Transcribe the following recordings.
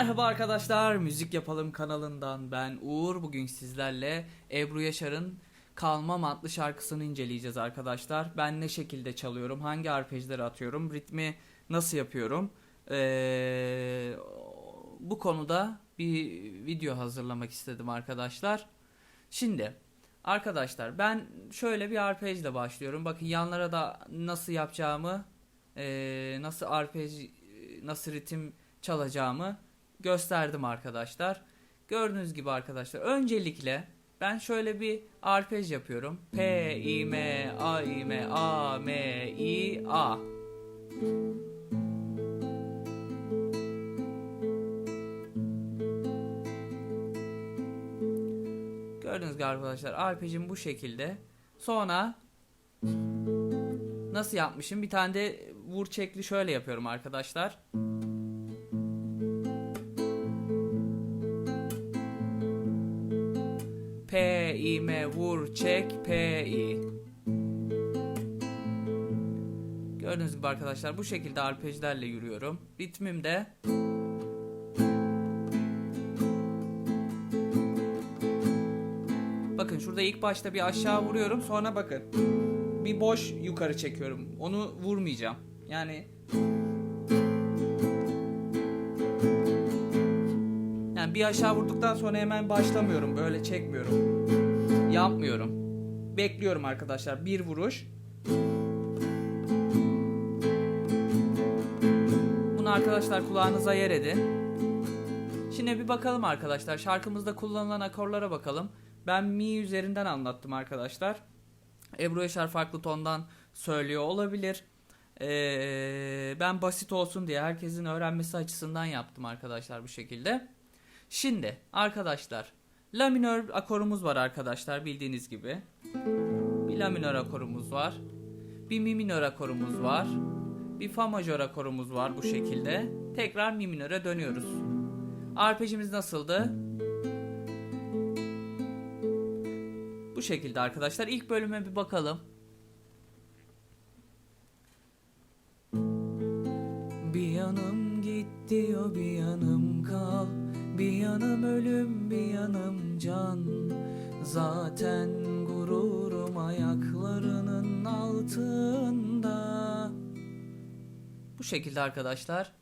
Merhaba arkadaşlar, Müzik Yapalım kanalından ben Uğur. Bugün sizlerle Ebru Yaşar'ın Kalmam adlı şarkısını inceleyeceğiz arkadaşlar. Ben ne şekilde çalıyorum, hangi arpejleri atıyorum, ritmi nasıl yapıyorum. Ee, bu konuda bir video hazırlamak istedim arkadaşlar. Şimdi arkadaşlar ben şöyle bir arpejle başlıyorum. Bakın yanlara da nasıl yapacağımı, ee, nasıl arpej, nasıl ritim çalacağımı gösterdim arkadaşlar. Gördüğünüz gibi arkadaşlar öncelikle ben şöyle bir arpej yapıyorum. P, I, M, A, I, M, A, M, I, A. Gördüğünüz gibi arkadaşlar arpejim bu şekilde. Sonra nasıl yapmışım? Bir tane de vur çekli şöyle yapıyorum arkadaşlar. P, I, M, vur, çek, P, I. Gördüğünüz gibi arkadaşlar bu şekilde arpejlerle yürüyorum. Ritmim de Bakın şurada ilk başta bir aşağı vuruyorum sonra bakın bir boş yukarı çekiyorum. Onu vurmayacağım. Yani Yani bir aşağı vurduktan sonra hemen başlamıyorum. Böyle çekmiyorum. Yapmıyorum. Bekliyorum arkadaşlar. Bir vuruş. Bunu arkadaşlar kulağınıza yer edin. Şimdi bir bakalım arkadaşlar. Şarkımızda kullanılan akorlara bakalım. Ben mi üzerinden anlattım arkadaşlar. Ebru Yaşar farklı tondan söylüyor olabilir. Ee, ben basit olsun diye herkesin öğrenmesi açısından yaptım arkadaşlar bu şekilde. Şimdi arkadaşlar La minör akorumuz var arkadaşlar bildiğiniz gibi. Bir La minör akorumuz var. Bir Mi minör akorumuz var. Bir Fa majör akorumuz var bu şekilde. Tekrar Mi minöre dönüyoruz. Arpejimiz nasıldı? Bu şekilde arkadaşlar. İlk bölüme bir bakalım. Bir yanım git diyor bir yanım kal Bir yanım ölüm bir yanım can. Zaten gururum ayaklarının altında. Bu şekilde arkadaşlar.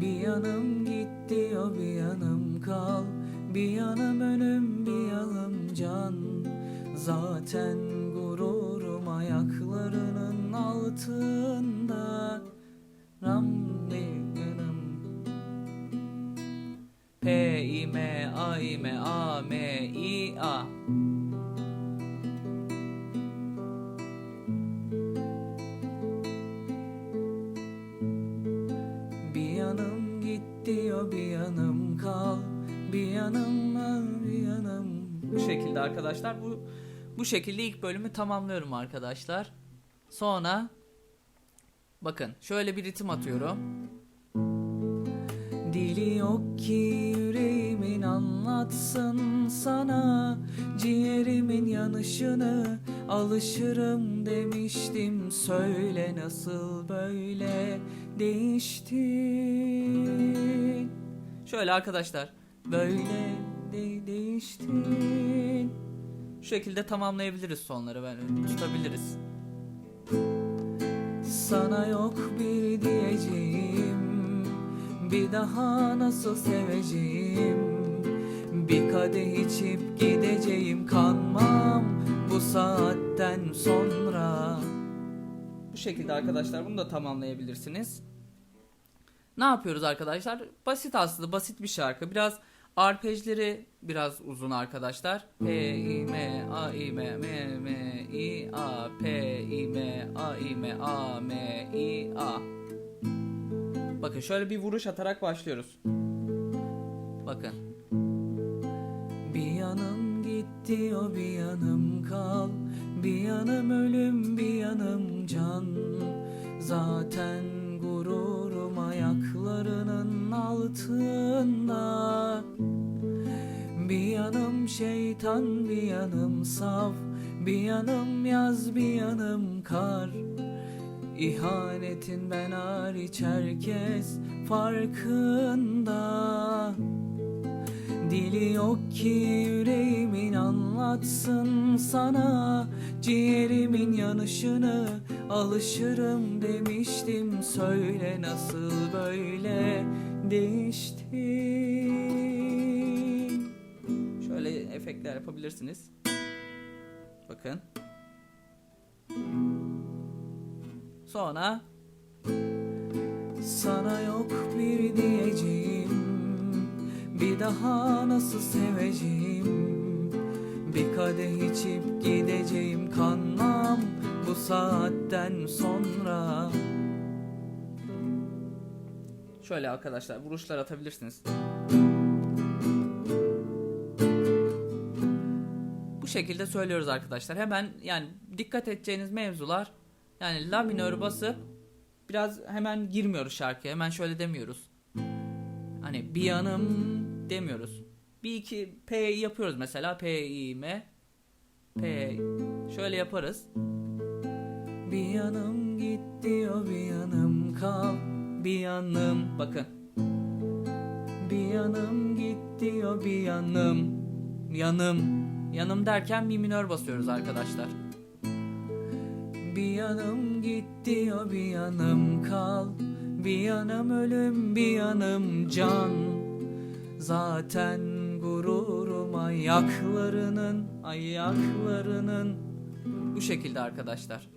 Bir yanım git diyor bir yanım kal. Bir yanım ölüm bir yanım can. Zaten gururum ayaklarının altında I M A M I A Bir yanım git diyor bir yanım kal Bir yanım al bir yanım Bu şekilde arkadaşlar bu bu şekilde ilk bölümü tamamlıyorum arkadaşlar. Sonra bakın şöyle bir ritim atıyorum. Dili yok ki yüreğimin anlatsın sana. Ciğerimin yanışını alışırım demiştim. Söyle nasıl böyle değiştin Şöyle arkadaşlar böyle de- değiştin Şu şekilde tamamlayabiliriz sonları ben tutabiliriz. Sana yok bir diyeceğim Bir daha nasıl seveceğim? Bir kadeh içip gideceğim Kanmam bu saatten sonra. Bu şekilde arkadaşlar bunu da tamamlayabilirsiniz. Ne yapıyoruz arkadaşlar? Basit aslında basit bir şarkı. Biraz arpejleri biraz uzun arkadaşlar. P, I, M, A, I, M, M, M, I, A P, I, M, A, I, M, A, M, I, A Bakın şöyle bir vuruş atarak başlıyoruz. Bakın. Bir yanım gitti o bir yanım kal. Bir yanım ölüm bir yanım can. Zaten gururum ayaklarının altında. Bir yanım şeytan bir yanım saf. Bir yanım yaz bir yanım kar. İhanetin ben hariç herkes farkında. Dili yok ki yüreğimin anlatsın sana. Ciğerimin yanışını alışırım demiştim. Söyle nasıl böyle değiştin Şöyle efektler yapabilirsiniz. Bakın Sonra sana yok bir diyeceğim Bir daha nasıl seveceğim Bir kadeh içip gideceğim Kanmam bu saatten sonra Şöyle arkadaşlar vuruşlar atabilirsiniz. Bu şekilde söylüyoruz arkadaşlar. Hemen yani dikkat edeceğiniz mevzular yani la minör basıp biraz hemen girmiyoruz şarkıya. Hemen şöyle demiyoruz. Hani bir yanım demiyoruz. Bir iki P yapıyoruz mesela. P, I, M. P. Şöyle yaparız. Bir yanım git diyor bir yanım kal. Bir yanım bakın. Bir yanım git diyor bir yanım. Yanım. Yanım derken mi minör basıyoruz arkadaşlar. Bir yanım git diyor bir yanım kal Bir yanım ölüm bir yanım can Zaten gururum ayaklarının Ayaklarının Bu şekilde arkadaşlar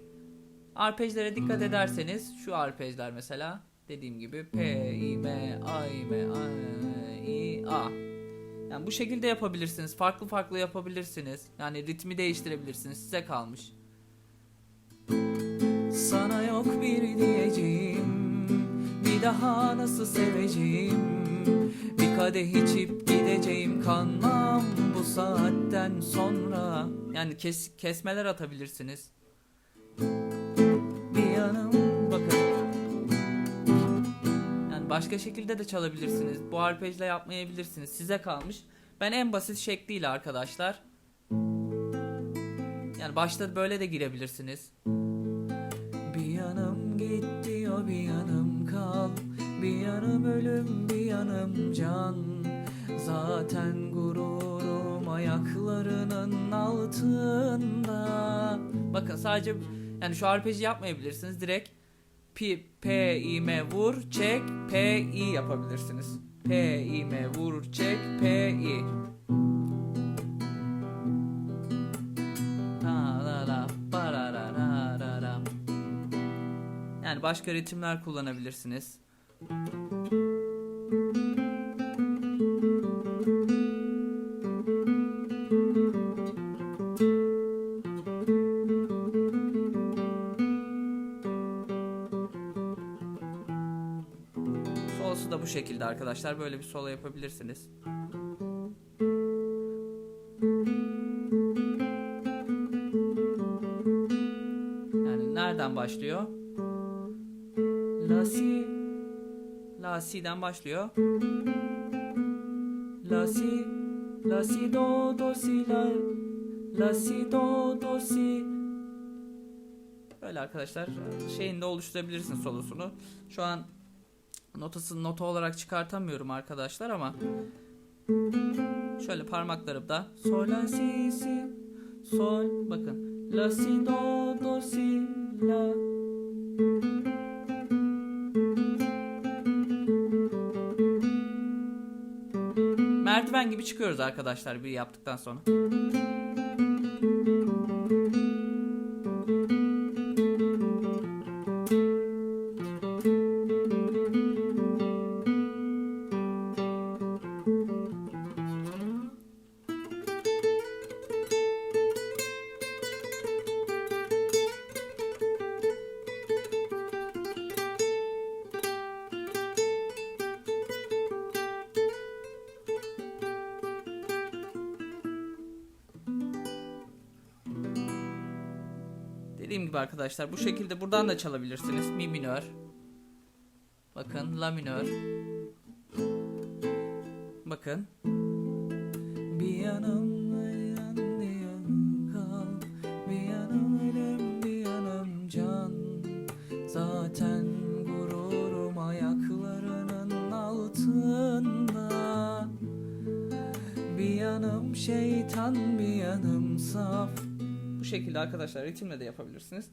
Arpejlere dikkat ederseniz Şu arpejler mesela Dediğim gibi P, I, M, A, I, M, A, I, A yani bu şekilde yapabilirsiniz. Farklı farklı yapabilirsiniz. Yani ritmi değiştirebilirsiniz. Size kalmış. Sana yok bir diyeceğim. Bir daha nasıl seveceğim? Bir kadeh içip gideceğim Kanmam bu saatten sonra. Yani kes, kesmeler atabilirsiniz. Bir yanım bakın. Yani başka şekilde de çalabilirsiniz. Bu arpejle yapmayabilirsiniz. Size kalmış. Ben en basit şekliyle arkadaşlar. Yani başta böyle de girebilirsiniz Bir yanım ölüm bir yanım can Zaten gururum ayaklarının altında Bakın sadece yani şu arpeji yapmayabilirsiniz direkt P, P, I, M vur, çek, P, I yapabilirsiniz. P, I, M vur, çek, P, I. Yani başka ritimler kullanabilirsiniz. Solosu da bu şekilde arkadaşlar. Böyle bir solo yapabilirsiniz. Yani nereden başlıyor? La si La si'den başlıyor. La si La si do do si la La si do do si Böyle arkadaşlar şeyini de oluşturabilirsiniz solosunu. Şu an notasını nota olarak çıkartamıyorum arkadaşlar ama şöyle parmaklarımda sol la si si sol bakın la si do do si la merdiven gibi çıkıyoruz arkadaşlar bir yaptıktan sonra. Dediğim gibi arkadaşlar bu şekilde buradan da çalabilirsiniz. Mi minör. Bakın la minör. Bakın. Bir yanım. Zaten gururum ayaklarının altında Bir yanım şeytan bir yanım saf şekilde arkadaşlar ritimle de yapabilirsiniz.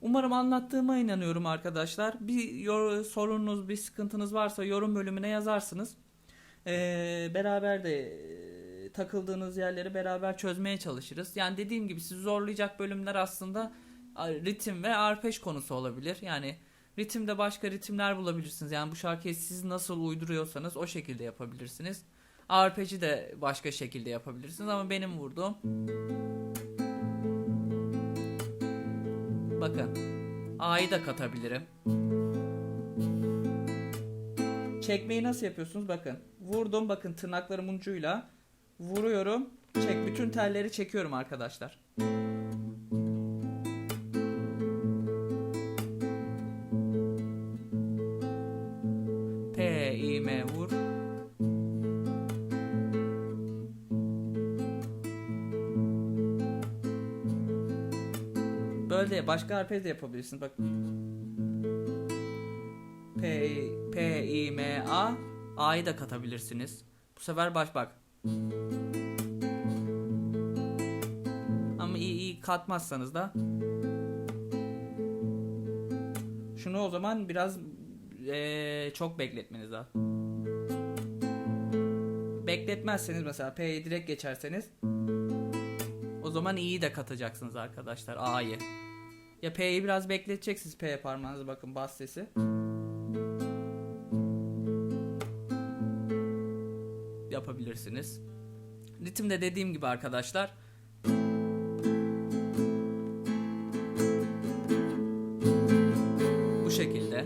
Umarım anlattığıma inanıyorum arkadaşlar. Bir sorununuz, bir sıkıntınız varsa yorum bölümüne yazarsınız. Ee, beraber de e, takıldığınız yerleri beraber çözmeye çalışırız. Yani dediğim gibi sizi zorlayacak bölümler aslında ritim ve arpej konusu olabilir. Yani ritimde başka ritimler bulabilirsiniz. Yani bu şarkıyı siz nasıl uyduruyorsanız o şekilde yapabilirsiniz. Arpeji de başka şekilde yapabilirsiniz ama benim vurduğum Bakın. A'yı da katabilirim. Çekmeyi nasıl yapıyorsunuz? Bakın. Vurdum bakın tırnaklarımın ucuyla. Vuruyorum. Çek bütün telleri çekiyorum arkadaşlar. Böyle de başka arpej de yapabilirsiniz. Bak. P, P, I, M, A. A'yı da katabilirsiniz. Bu sefer baş bak. Ama i, i katmazsanız da. Şunu o zaman biraz eee, çok bekletmeniz lazım. Bekletmezseniz mesela P'yi direkt geçerseniz o zaman i'yi de katacaksınız arkadaşlar A'yı. Ya P'yi biraz bekleteceksiniz P parmağınızı bakın bas sesi. Yapabilirsiniz. Ritimde dediğim gibi arkadaşlar. Bu şekilde.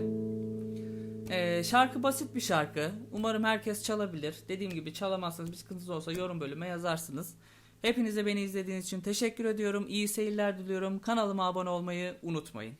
Ee, şarkı basit bir şarkı. Umarım herkes çalabilir. Dediğim gibi çalamazsanız bir sıkıntınız olsa yorum bölüme yazarsınız. Hepinize beni izlediğiniz için teşekkür ediyorum. İyi seyirler diliyorum. Kanalıma abone olmayı unutmayın.